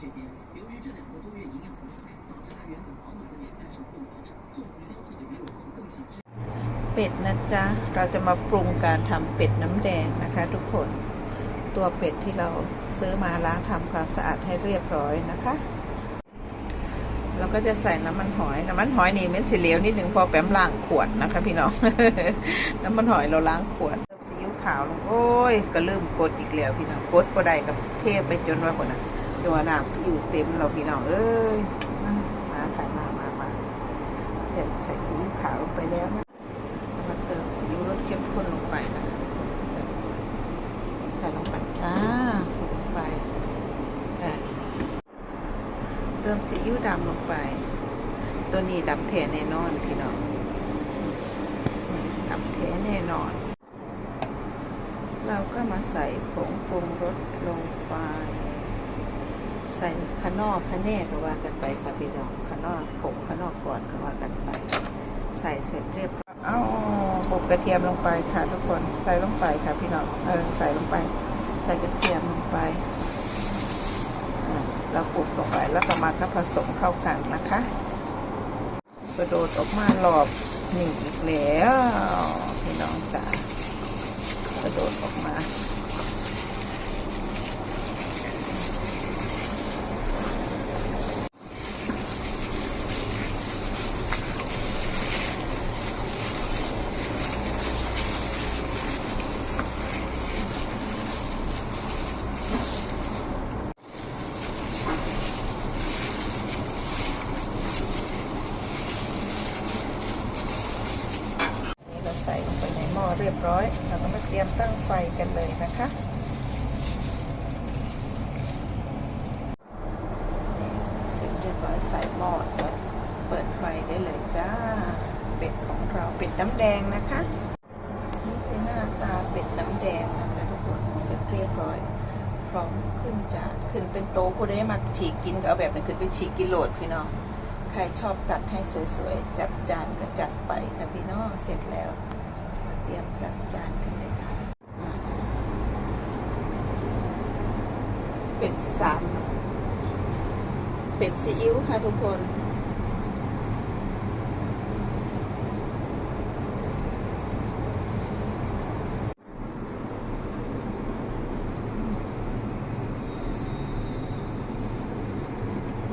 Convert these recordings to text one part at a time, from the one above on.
这边，由于这两个多月营养不良，导致他原本饱满的脸蛋上混合着纵横交错的鱼肉黄，更像只 เป็ดนะจ๊ะ เราจะมาปรุงการทำเป็ดน้ำแดงนะคะ ทุกคน ตัวเป็ดที่เราซื้อมาล้างทำความสะอาดให้เรียบร้อยนะคะ เราก็จะใส่น้ำมันหอย น้ำมันหอยนี่เม็ดสีเหลวนิดหนึ่งพอแปมล้างขวดนะคะพี่น้อง น้ำมันหอยเราล้างขวดเติมซีอิ๊วขาวลงโอ้ย ก็เริ่มกดอีกแล้วพี่น้อง กดบ่ได้กับเทไปจนว่าคนน่ะ จนว่าน้ำซีอิ๊วเต็มเราพี่น้องเอ้ยมาค่ะมามามาเดี๋ยวใส่ซีอิ๊วขาวลงไปแล้วนะมาเติมซีอิ๊วรสเข้มข้นลงไปนะใส่ลงไปจ้าใส่ลงไปอะเติมซีอิ๊วดำลงไป ตัวนี้ดำแท้แน่นอนพี่น้องดำแท้แน่นอนเราก็มาใส่ผงปรุงรสลงไป ส่ขนอกขะแน่ก็ว่ากันไปค่ะพี่น้องขนอกผงขนอกก่อนก็ว่ากันไป ใส่เสร็จเรียบร้อยเอาบุกกระเทียมลงไปค่ะทุกคนใส่ลงไปค่ะพี่น้องเออใส่ลงไป ใส่กระเทียมลงไปแล้วปลุกลงไปแล้วก็มาก็ผสมเข้ากันนะคะกระโดดออกมาหลอบหนีอีกแล้วพี่น้องจ๋ากระโดดออกมา นี่เราใส่ลงไปในหม้อ เรียบร้อยเราก็มาเตรียมตั้งไฟกันเลยนะคะ เสร็จเรียบร้อยใส่หม้อแล้วเปิดไฟได้เลยจ้า เป็ดของเราเป็ดน้ำแดงนะคะ นี่คือหน้าตาเป็ดน้ำแดงนะคะทุกคนเสร็จเรียบร้อย พร้อมขึ้นจานขึ้นเป็นโต๊ะผู้ได้มาฉีกกินก็เอาแบบนี้ขึ้นไปฉีกกิโลดพี่น้องใครชอบตัดให้สวยๆ จัดจานก็จัดไปค่ะพี่น้องเสร็จแล้ว เตรียมจัดจานกันเลยค่ะ เป็ดสามเป็ดซีอิ๊วค่ะทุกคน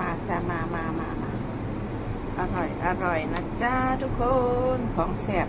มาจ้ามามามามาอร่อย อร่อยนะจ้าทุกคน ของแซ่บ